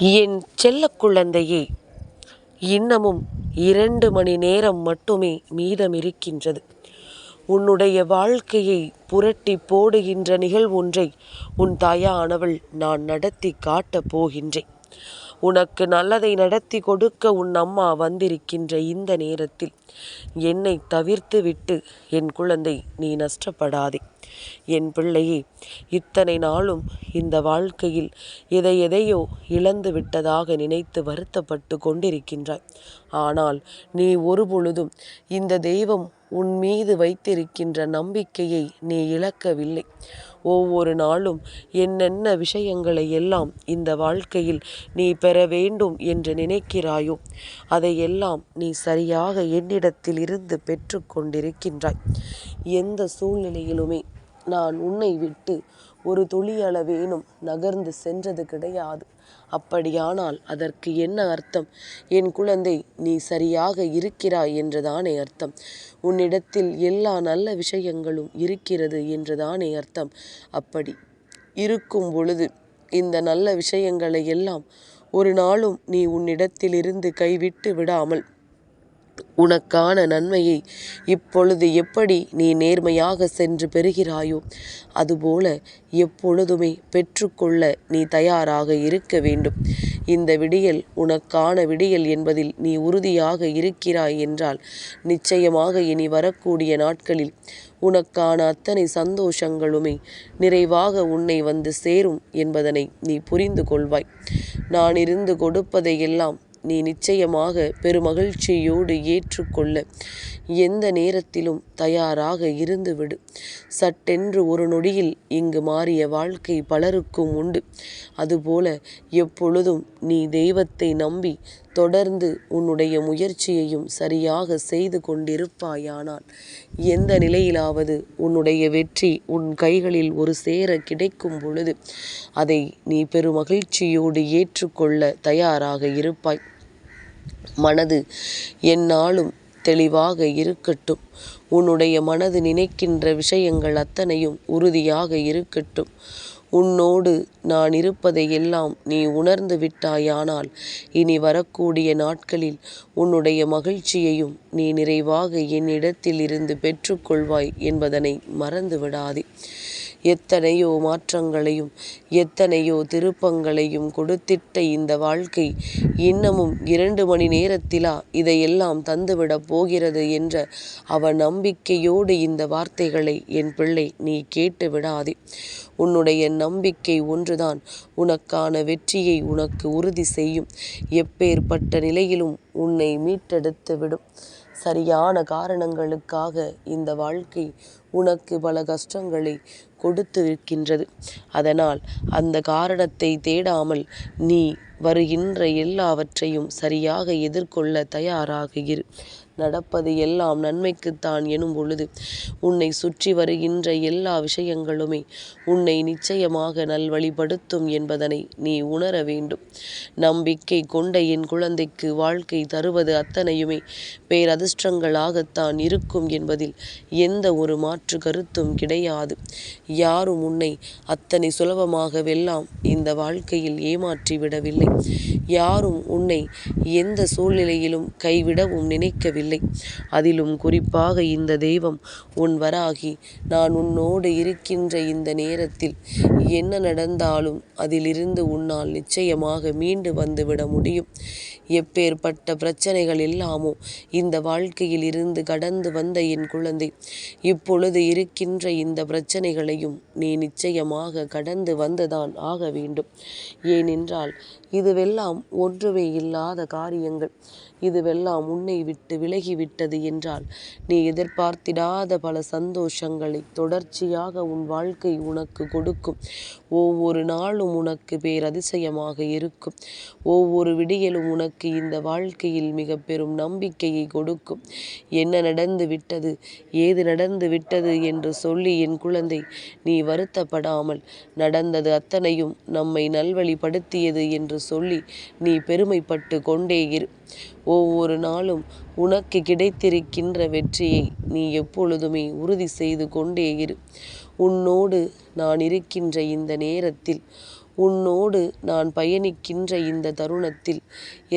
என் செல்ல குழந்தையே இன்னமும் இரண்டு மணி நேரம் மட்டுமே மீதமிருக்கின்றது. உன்னுடைய வாழ்க்கையை புரட்டி போடுகின்ற நிகழ்வொன்றை உன் தாயானவள் நான் நடத்தி காட்டப் போகின்றேன். உனக்கு நல்லதை நடத்தி கொடுக்க உன் அம்மா வந்திருக்கின்ற இந்த நேரத்தில் என்னை தவிர்த்து விட்டு என் குழந்தை நீ நஷ்டப்படாதே. என் பிள்ளையே இத்தனை நாளும் இந்த வாழ்க்கையில் எதை எதையோ இழந்து விட்டதாக நினைத்து வருத்தப்பட்டு கொண்டிருக்கின்றாய். ஆனால் நீ ஒருபொழுதும் இந்த தெய்வம் உன் மீது வைத்திருக்கின்ற நம்பிக்கையை நீ இழக்கவில்லை. ஒவ்வொரு நாளும் என்னென்ன விஷயங்களை எல்லாம் இந்த வாழ்க்கையில் நீ பெற வேண்டும் என்று நினைக்கிறாயோ அதையெல்லாம் நீ சரியாக என்னிடத்தில் இருந்து பெற்று கொண்டிருக்கின்றாய். எந்த சூழ்நிலையிலுமே நான் உன்னை விட்டு ஒரு துளியளவேனும் நகர்ந்து சென்றது கிடையாது. அப்படியானால் அதற்கு என்ன அர்த்தம்? என் குழந்தை நீ சரியாக இருக்கிறாய் என்றுதானே அர்த்தம். உன்னிடத்தில் எல்லா நல்ல விஷயங்களும் இருக்கிறது என்றுதானே அர்த்தம். அப்படி இருக்கும் பொழுது இந்த நல்ல விஷயங்களை எல்லாம் ஒரு நாளும் நீ உன்னிடத்திலிருந்து கைவிட்டு விடாமல் உனக்கான நன்மையை இப்பொழுது எப்படி நீ நேர்மையாக சென்று பெறுகிறாயோ அதுபோல எப்பொழுதுமே பெற்றுக்கொள்ள நீ தயாராக இருக்க வேண்டும். இந்த விடியல் உனக்கான விடியல் என்பதில் நீ உறுதியாக இருக்கிறாய் என்றால் நிச்சயமாக இனி வரக்கூடிய நாட்களில் உனக்கான அத்தனை சந்தோஷங்களுமே நிறைவாக உன்னை வந்து சேரும் என்பதனை நீ புரிந்து கொள்வாய். நான் இருந்து கொடுப்பதையெல்லாம் நீ நிச்சயமாக பெருமகிழ்ச்சியோடு ஏற்றுக்கொள்ள. எந்த நேரத்திலும் தயாராக இருந்துவிடு. சட்டென்று ஒரு நொடியில் இங்கு மாறிய வாழ்க்கை பலருக்கும் உண்டு. அதுபோல எப்பொழுதும் நீ தெய்வத்தை நம்பி தொடர்ந்து உன்னுடைய முயற்சியையும் சரியாக செய்து கொண்டிருப்பாயானால் எந்த நிலையிலாவது உன்னுடைய வெற்றி உன் கைகளில் ஒரு சேர கிடைக்கும் பொழுது அதை நீ பெருமகிழ்ச்சியோடு ஏற்றுக்கொள்ள தயாராக இருப்பாய். மனது எந்நாளும் தெளிவாக இருக்கட்டும். உன்னுடைய மனது நினைக்கின்ற விஷயங்கள் அத்தனையும் உறுதியாக இருக்கட்டும். உன்னோடு நான் இருப்பதை எல்லாம் நீ உணர்ந்து விட்டாயானால் இனி வரக்கூடிய நாட்களில் உன்னுடைய மகிழ்ச்சியையும் நீ நிறைவாக என்னிடத்தில் இருந்து பெற்றுக்கொள்வாய் என்பதனை மறந்து விடாதே எத்தனையோ மாற்றங்களையும் எத்தனையோ திருப்பங்களையும் கொடுத்திட்ட இந்த வாழ்க்கை இன்னமும் இரண்டு மணி நேரத்திலா இதையெல்லாம் தந்துவிடப் போகிறது என்ற அவ நம்பிக்கையோடு இந்த வார்த்தைகளை என் பிள்ளை நீ கேட்டு விடாதே உன்னுடைய நம்பிக்கை ஒன்றுதான். உனக்கான வெற்றியை உனக்கு உறுதி செய்யும். எப்பேற்பட்ட நிலையிலும் உன்னை மீட்டெடுத்து விடும் சரியான காரணங்களுக்காக இந்த வாழ்க்கை உனக்கு பல கஷ்டங்களை கொடுத்து இருக்கின்றது அதனால் அந்த காரணத்தை தேடாமல் நீ வருகின்ற எல்லாவற்றையும் சரியாக எதிர்கொள்ள தயாராக இரு நடப்பது எல்லாம் நன்மைக்குத்தான் எனும் பொழுது உன்னை சுற்றி வருகின்ற எல்லா விஷயங்களுமே உன்னை நிச்சயமாக நல்வழிப்படுத்தும் என்பதனை நீ உணர வேண்டும். நம்பிக்கை கொண்ட என் குழந்தைக்கு வாழ்க்கை தருவது அத்தனையுமே பேரதிர்ஷ்டங்களாகத்தான் இருக்கும் என்பதில் எந்த ஒரு மாற்றம் கருத்தும் கிடையாது. யாரும் உன்னை அத்தனை சுலபமாகவெல்லாம் இந்த வாழ்க்கையில் ஏமாற்றி விடவில்லை. யாரும் உன்னை எந்த சூழ்நிலையிலும் கைவிடவும் நினைக்கவில்லை. அதிலும் குறிப்பாக இந்த தெய்வம் உன் வராகி. நான் உன்னோடு இருக்கின்ற இந்த நேரத்தில் என்ன நடந்தாலும் அதிலிருந்து உன்னால் நிச்சயமாக மீண்டு வந்துவிட முடியும். எப்பேற்பட்ட பிரச்சனைகள் எல்லாமோ இந்த வாழ்க்கையில் இருந்து கடந்து வந்த என் குழந்தை இப்பொழுது இருக்கின்ற இந்த பிரச்சனைகளையும் நீ நிச்சயமாக கடந்து வந்துதான் ஆக வேண்டும். ஏனென்றால் இதுவெல்லாம் ஒன்றுமே இல்லாத காரியங்கள். இதுவெல்லாம் உன்னை விட்டு விலகிவிட்டது என்றால் நீ எதிர்பார்த்திடாத பல சந்தோஷங்களை தொடர்ச்சியாக உன் வாழ்க்கை உனக்கு கொடுக்கும். ஒவ்வொரு நாளும் உனக்கு பேரதிசயமாக இருக்கும். ஒவ்வொரு விடியலும் உனக்கு இந்த வாழ்க்கையில் மிக பெரும் நம்பிக்கையை கொடுக்கும். என்ன நடந்து விட்டது? ஏது நடந்து விட்டது என்று சொல்லி என் குழந்தை நீ வருத்தப்படாமல் நடந்தது அத்தனையும் நம்மை நல்வழிப்படுத்தியது என்று சொல்லி நீ பெருமைப்பட்டு கொண்டே இரு. ஒவ்வொரு நாளும் உனக்கு கிடைத்திருக்கின்ற வெற்றியை நீ எப்பொழுதுமே உறுதி செய்து கொண்டே இரு. உன்னோடு நான் இருக்கின்ற இந்த நேரத்தில் உன்னோடு நான் பயணிக்கின்ற இந்த தருணத்தில்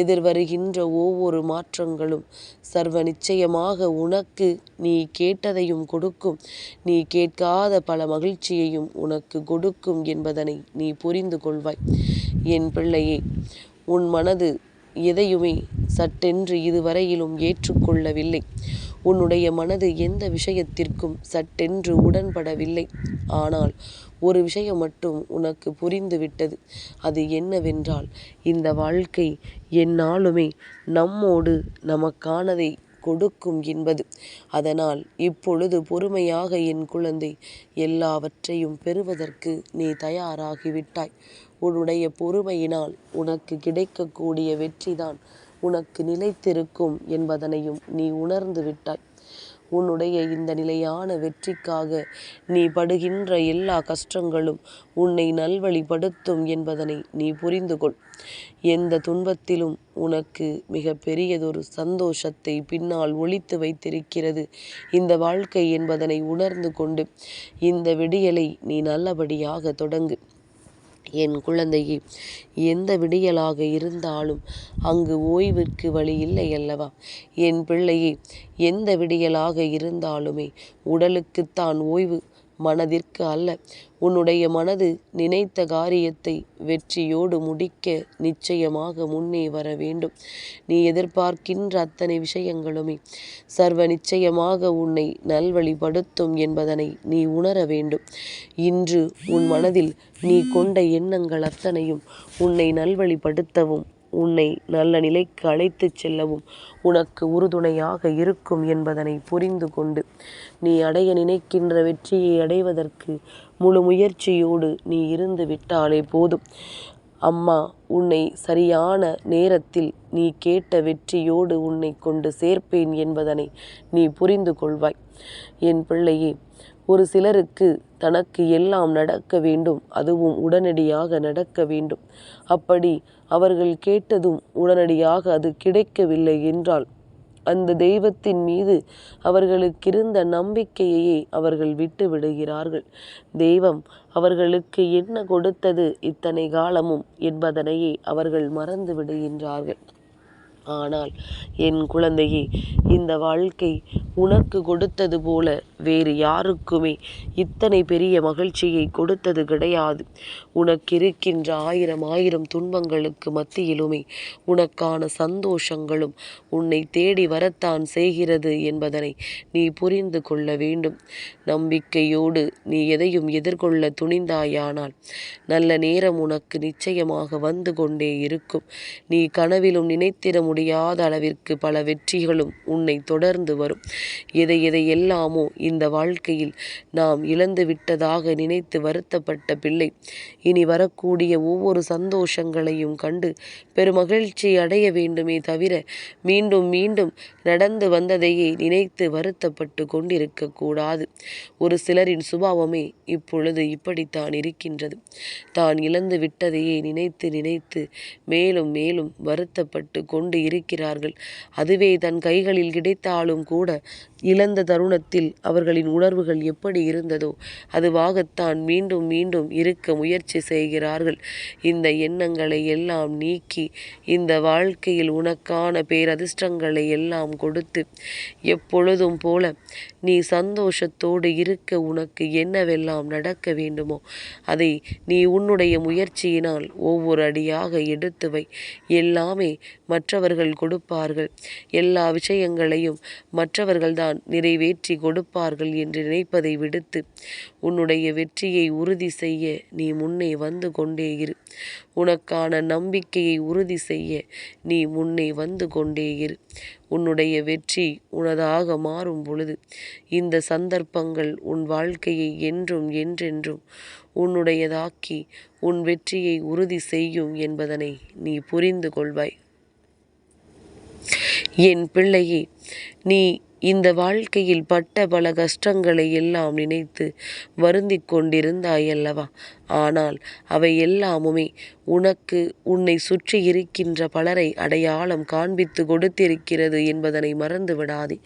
எதிர்வருகின்ற ஒவ்வொரு மாற்றங்களும் சர்வ நிச்சயமாக உனக்கு நீ கேட்டதையும் கொடுக்கும். நீ கேட்காத பல மகிழ்ச்சியையும் உனக்கு கொடுக்கும் என்பதனை நீ புரிந்து கொள்வாய். என் பிள்ளையே உன் மனது எதையுமே சட்டென்று இதுவரையிலும் ஏற்றுக்கொள்ளவில்லை. உன்னுடைய மனது எந்த விஷயத்திற்கும் சட்டென்று உடன்படவில்லை. ஆனால் ஒரு விஷயம் மட்டும் உனக்கு புரிந்துவிட்டது. அது என்னவென்றால் இந்த வாழ்க்கை எந்நாளுமே நம்மோடு நமக்கானதை கொடுக்கும் என்பது. அதனால் இப்பொழுது பொறுமையாக என் குழந்தை எல்லாவற்றையும் பெறுவதற்கு நீ தயாராகிவிட்டாய். உன்னுடைய பொறுமையினால் உனக்கு கிடைக்கக்கூடிய வெற்றிதான் உனக்கு நிலைத்திருக்கும் என்பதனையும் நீ உணர்ந்து விட்டாய் உன்னுடைய இந்த நிலையான வெற்றிக்காக நீ படுகின்ற எல்லா கஷ்டங்களும் உன்னை நல்வழிப்படுத்தும் என்பதனை நீ புரிந்து கொள் எந்த துன்பத்திலும் உனக்கு மிக பெரியதொரு சந்தோஷத்தை பின்னால் ஒழித்து வைத்திருக்கிறது இந்த வாழ்க்கை என்பதனை உணர்ந்து கொண்டு இந்த விடியலை நீ நல்லபடியாக தொடங்கு. என் குழந்தையே எந்த விடியலாக இருந்தாலும் அங்கு ஓய்விற்கு வழி இல்லை அல்லவா என் பிள்ளையே எந்த விடியலாக இருந்தாலுமே உடலுக்குத்தான் ஓய்வு மனதிற்கு அல்ல. உன்னுடைய மனது நினைத்த காரியத்தை வெற்றியோடு முடிக்க நிச்சயமாக முன்னே வர வேண்டும். நீ எதிர்பார்க்கின்ற அத்தனை விஷயங்களுமே சர்வ நிச்சயமாக உன்னை நல்வழிப்படுத்தும் என்பதனை நீ உணர வேண்டும். இன்று உன் மனதில் நீ கொண்ட எண்ணங்கள் அத்தனையும் உன்னை நல்வழிப்படுத்தவும் உன்னை நல்ல நிலைக்கு அழைத்துச் செல்லவும் உனக்கு உறுதுணையாக இருக்கும் என்பதனை புரிந்து கொண்டு நீ அடைய நினைக்கின்ற வெற்றியை அடைவதற்கு முழு முயற்சியோடு நீ இருந்து விட்டாலே போதும். அம்மா உன்னை சரியான நேரத்தில் நீ கேட்ட வெற்றியோடு உன்னை கொண்டு சேர்ப்பேன் என்பதனை நீ புரிந்து கொள்வாய். என் பிள்ளையே ஒரு சிலருக்கு தனக்கு எல்லாம் நடக்க வேண்டும் அதுவும் உடனடியாக நடக்க வேண்டும். அப்படி அவர்கள் கேட்டதும் உடனடியாக அது கிடைக்கவில்லை என்றால் அந்த தெய்வத்தின் மீது அவர்களுக்கிருந்த நம்பிக்கையையே அவர்கள் விட்டு விடுகிறார்கள் தெய்வம் அவர்களுக்கு என்ன கொடுத்தது இத்தனை காலமும் என்பதனையே அவர்கள் மறந்து விடுகின்றார்கள். ஆனால் என் குழந்தையே இந்த வாழ்க்கை உனக்கு கொடுத்தது போல வேறு யாருக்குமே இத்தனை பெரிய மகிழ்ச்சியை கொடுத்தது கிடையாது. உனக்கு இருக்கின்ற ஆயிரம் ஆயிரம் துன்பங்களுக்கு மத்தியிலுமே உனக்கான சந்தோஷங்களும் உன்னை தேடி வரத்தான் செய்கிறது என்பதனை நீ புரிந்து கொள்ள வேண்டும். நம்பிக்கையோடு நீ எதையும் எதிர்கொள்ள துணிந்தாயானால் நல்ல நேரம் உனக்கு நிச்சயமாக வந்து கொண்டே இருக்கும். நீ கனவிலும் நினைத்திட முடியாத அளவிற்கு பல வெற்றிகளும் உன்னை தொடர்ந்து வரும். எதை எதை எல்லாமோ இந்த வாழ்க்கையில் நாம் இழந்து விட்டதாக நினைத்து வருத்தப்பட்ட பிள்ளை. இனி வரக்கூடிய ஒவ்வொரு சந்தோஷங்களையும் கண்டு பெருமகிழ்ச்சி அடைய வேண்டுமே தவிர மீண்டும் மீண்டும் நடந்து வந்ததையே நினைத்து வருத்தப்பட்டு கொண்டிருக்கக்கூடாது ஒரு சிலரின் சுபாவமே இப்பொழுது இப்படித்தான் இருக்கின்றது. தான் இழந்து விட்டதையே நினைத்து நினைத்து மேலும் மேலும் வருத்தப்பட்டு கொண்டு இருக்கிறார்கள். அதுவே தன் கைகளில் கிடைத்தாலும் கூட இழந்த தருணத்தில் அவர் அவர்களின் உணர்வுகள் எப்படி இருந்ததோ அதுவாகத்தான் மீண்டும் மீண்டும் இருக்க முயற்சி செய்கிறார்கள். இந்த எண்ணங்களை எல்லாம் நீக்கி இந்த வாழ்க்கையில் உனக்கான பேரதிர்ஷ்டங்களை எல்லாம் கொடுத்து எப்பொழுதும் போல நீ சந்தோஷத்தோடு இருக்க உனக்கு என்னவெல்லாம் நடக்க வேண்டுமோ அதை நீ உன்னுடைய முயற்சியினால் ஒவ்வொரு அடியாக எடுத்து வை. எல்லாமே மற்றவர்கள் கொடுப்பார்கள். எல்லா விஷயங்களையும் மற்றவர்கள்தான் நிறைவேற்றி கொடுப்பார்கள். என்று நினைப்பதை விடுத்து உன்னுடைய வெற்றியை உறுதி செய்ய நீ முன்னே வந்து கொண்டே இரு. உனக்கான நம்பிக்கையை உறுதி செய்ய நீ முன்னே வந்து கொண்டே இரு. உன்னுடைய வெற்றி உனதாக மாறும் பொழுது இந்த சந்தர்ப்பங்கள் உன் வாழ்க்கையை என்றும் என்றென்றும் உன்னுடையதாக்கி உன் வெற்றியை உறுதி செய்யும் என்பதனை நீ புரிந்து கொள்வாய். என் பிள்ளையே நீ இந்த வாழ்க்கையில் பட்ட பல கஷ்டங்களை எல்லாம் நினைத்து வருந்திக் கொண்டிருந்தாயல்லவா? ஆனால் அவை எல்லாமுமே உனக்கு உன்னை சுற்றி இருக்கின்ற பலரை அடையாளம் காண்பித்து கொடுத்திருக்கிறது என்பதனை மறந்து விடாதே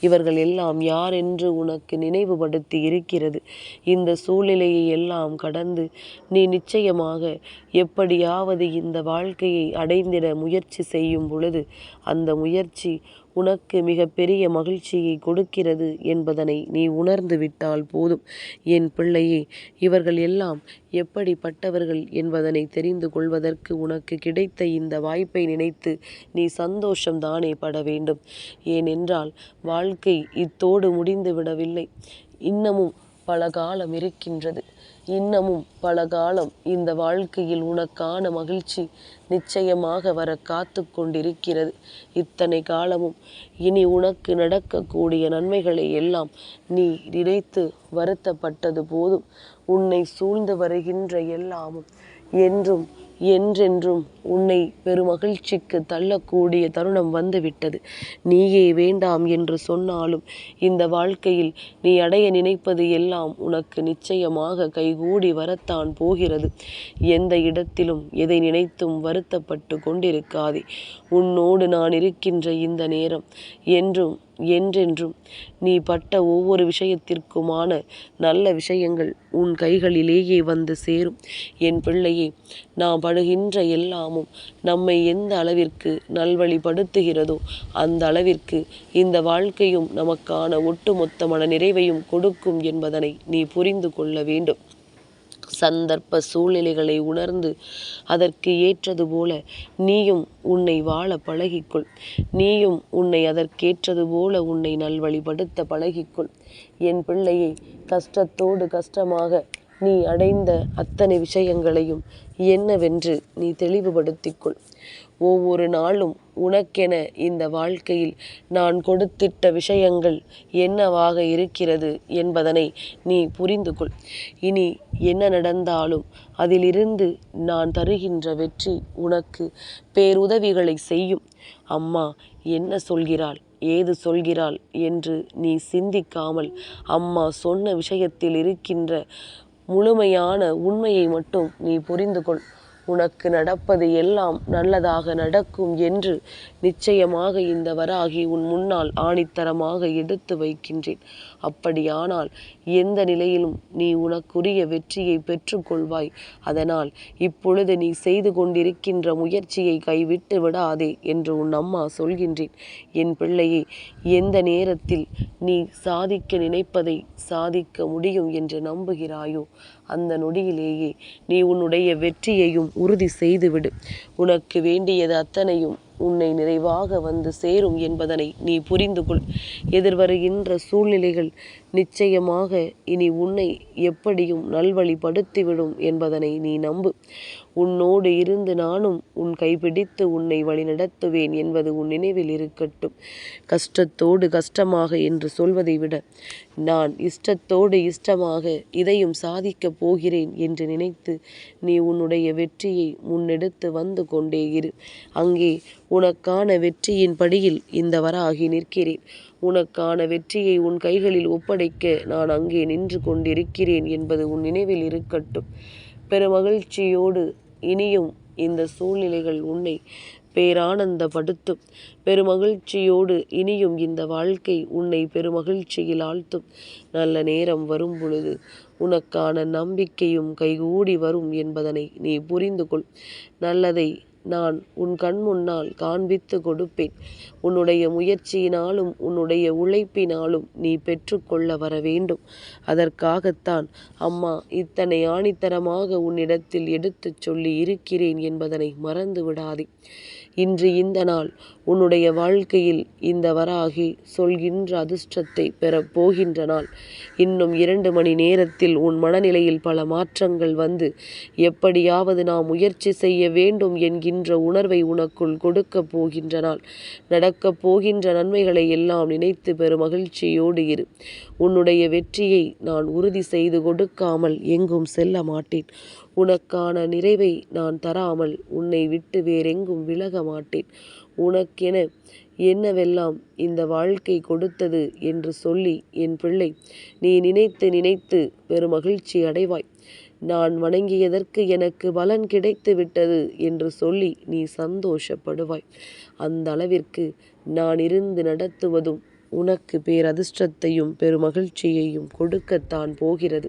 இவர்கள் எல்லாம் யார் என்று உனக்கு நினைவுபடுத்தி இருக்கிறது? இந்த சூழ்நிலையை எல்லாம் கடந்து நீ நிச்சயமாக எப்படியாவது இந்த வாழ்க்கையை அடைந்திட முயற்சி செய்யும் பொழுது அந்த முயற்சி உனக்கு மிகப்பெரிய மகிழ்ச்சியை கொடுக்கிறது என்பதனை நீ உணர்ந்து விட்டால் போதும். என் பிள்ளையே இவர்கள் எல்லாம் எப்படிப்பட்டவர்கள் என்பதனை தெரிந்து கொள்வதற்கு உனக்கு கிடைத்த இந்த வாய்ப்பை நினைத்து நீ சந்தோஷம் தானே பட வேண்டும். ஏனென்றால் வாழ்க்கை இத்தோடு முடிந்து விடவில்லை இன்னமும் பல காலம் இருக்கின்றது. இன்னமும் பல காலம் இந்த வாழ்க்கையில் உனக்கான மகிழ்ச்சி நிச்சயமாக வர காத்து கொண்டிருக்கிறது. இத்தனை காலமும் இனி உனக்கு நடக்கக்கூடிய நன்மைகளை எல்லாம் நீ நினைத்து வருத்தப்பட்டது போதும். உன்னை சூழ்ந்து வருகின்ற எல்லாமும் என்றும் என்றென்றும் உன்னை பெருமகிழ்ச்சிக்கு தள்ளக்கூடிய தருணம் வந்துவிட்டது. நீயே வேண்டாம் என்று சொன்னாலும் இந்த வாழ்க்கையில் நீ அடைய நினைப்பது எல்லாம் உனக்கு நிச்சயமாக கைகூடி வரத்தான் போகிறது. எந்த இடத்திலும் எதை நினைத்தும் வருத்தப்பட்டு கொண்டிருக்காதே. உன்னோடு நான் இருக்கின்ற இந்த நேரம் என்றும் என்றென்றும் நீ பட்ட ஒவ்வொரு விஷயத்திற்குமான நல்ல விஷயங்கள் உன் கைகளிலேயே வந்து சேரும். என் பிள்ளையே நாம் படுகின்ற எல்லாமும் நம்மை எந்த அளவிற்கு நல்வழிப்படுத்துகிறதோ அந்த அளவிற்கு இந்த வாழ்க்கையும் நமக்கான ஒட்டுமொத்தமான நிறைவையும் கொடுக்கும் என்பதனை நீ புரிந்து கொள்ள வேண்டும். சந்தர்ப்ப சூழ்நிலைகளை உணர்ந்து அதற்கு ஏற்றது போல நீயும் உன்னை வாழ பழகிக்கொள். நீயும் உன்னை அதற்கேற்றது போல உன்னை நல்வழிப்படுத்த பழகிக்கொள். என் பிள்ளையை கஷ்டத்தோடு கஷ்டமாக நீ அடைந்த அத்தனை விஷயங்களையும் என்னவென்று நீ தெளிவுபடுத்திக்கொள். ஒவ்வொரு நாளும் உனக்கென இந்த வாழ்க்கையில் நான் கொடுத்திட்ட விஷயங்கள் என்னவாக இருக்கிறது என்பதனை நீ புரிந்து கொள் இனி என்ன நடந்தாலும் அதிலிருந்து நான் தருகின்ற வெற்றி உனக்கு பேருதவிகளை செய்யும். அம்மா என்ன சொல்கிறாள்? ஏது சொல்கிறாள் என்று நீ சிந்திக்காமல் அம்மா சொன்ன விஷயத்தில் இருக்கின்ற முழுமையான உண்மையை மட்டும் நீ புரிந்து கொள் உனக்கு நடப்பது எல்லாம் நல்லதாக நடக்கும் என்று நிச்சயமாக இந்த வராகி உன் முன்னால் ஆணித்தரமாக எடுத்து வைக்கின்றேன். அப்படியானால் எந்த நிலையிலும் நீ உனக்குரிய வெற்றியை பெற்றுக்கொள்வாய். அதனால் இப்பொழுது நீ செய்து கொண்டிருக்கின்ற முயற்சியை கைவிட்டு விடாதே என்று உன் அம்மா சொல்கின்றேன். என் பிள்ளையை எந்த நேரத்தில் நீ சாதிக்க நினைப்பதை சாதிக்க முடியும் என்று நம்புகிறாயோ அந்த நொடியிலேயே நீ உன்னுடைய வெற்றியையும் உறுதி செய்துவிடு. உனக்கு வேண்டியது அத்தனையும் உன்னை நிறைவாக வந்து சேரும் என்பதனை நீ புரிந்து கொள் எதிர்வருகின்ற சூழ்நிலைகள் நிச்சயமாக இனி உன்னை எப்படியும் நல்வழிப்படுத்திவிடும் என்பதனை நீ நம்பு. உன்னோடு இருந்து நானும் உன் கைப்பிடித்து உன்னை வழிநடத்துவேன் என்பது உன் நினைவில் இருக்கட்டும். கஷ்டத்தோடு கஷ்டமாக என்று சொல்வதை விட நான் இஷ்டத்தோடு இஷ்டமாக இதையும் சாதிக்கப் போகிறேன் என்று நினைத்து நீ உன்னுடைய வெற்றியை முன்னெடுத்து வந்து கொண்டே இரு. அங்கே உனக்கான வெற்றியின் படியில் இந்த வராகி நிற்கிறேன். உனக்கான வெற்றியை உன் கைகளில் ஒப்படைக்க நான் அங்கே நின்று கொண்டிருக்கிறேன் என்பது உன் நினைவில் இருக்கட்டும். பெருமகிழ்ச்சியோடு இனியும் இந்த சூழ்நிலைகள் உன்னை பேரானந்தப்படுத்தும். பெருமகிழ்ச்சியோடு இனியும் இந்த வாழ்க்கை உன்னை பெருமகிழ்ச்சியில் ஆழ்த்தும். நல்ல நேரம் வரும் பொழுது உனக்கான நம்பிக்கையும் கைகூடி வரும் என்பதனை நீ புரிந்து கொள் நல்லதை நான் உன் கண் முன்னால் காண்பித்து கொடுப்பேன். உன்னுடைய முயற்சியினாலும் உன்னுடைய உழைப்பினாலும் நீ பெற்றுக்கொள்ள வர வேண்டும் அதற்காகத்தான் அம்மா இத்தனை ஆணித்தரமாக உன்னிடத்தில் எடுத்துச் சொல்லி இருக்கிறேன் என்பதனை மறந்து விடாதே இன்று இந்த நாள் உன்னுடைய வாழ்க்கையில் இந்த வராகி சொல்கின்ற அதிர்ஷ்டத்தை பெறப் போகின்ற நாள். இன்னும் இரண்டு மணி நேரத்தில் உன் மனநிலையில் பல மாற்றங்கள் வந்து எப்படியாவது நாம் முயற்சி செய்ய வேண்டும் என்கின்ற உணர்வை உனக்குள் கொடுக்கப் போகின்ற நாள். நடக்கப் போகின்ற நன்மைகளை எல்லாம் நினைத்து பெரும் மகிழ்ச்சியோடு இரு. உன்னுடைய வெற்றியை நான் உறுதி செய்து கொடுக்காமல் எங்கும் செல்ல மாட்டேன். உனக்கான நிறைவை நான் தராமல் உன்னை விட்டு வேறெங்கும் விலக மாட்டேன். உனக்கென என்னவெல்லாம் இந்த வாழ்க்கை கொடுத்தது என்று சொல்லி என் பிள்ளை நீ நினைத்து நினைத்து பெரும் மகிழ்ச்சி அடைவாய். நான் வணங்கியதற்கு எனக்கு பலன் கிடைத்து விட்டது என்று சொல்லி நீ சந்தோஷப்படுவாய். அந்த அளவிற்கு நான் இருந்து நடத்துவதும் உனக்கு பேரதிர்ஷ்டத்தையும் பெருமகிழ்ச்சியையும் கொடுக்கத்தான் போகிறது.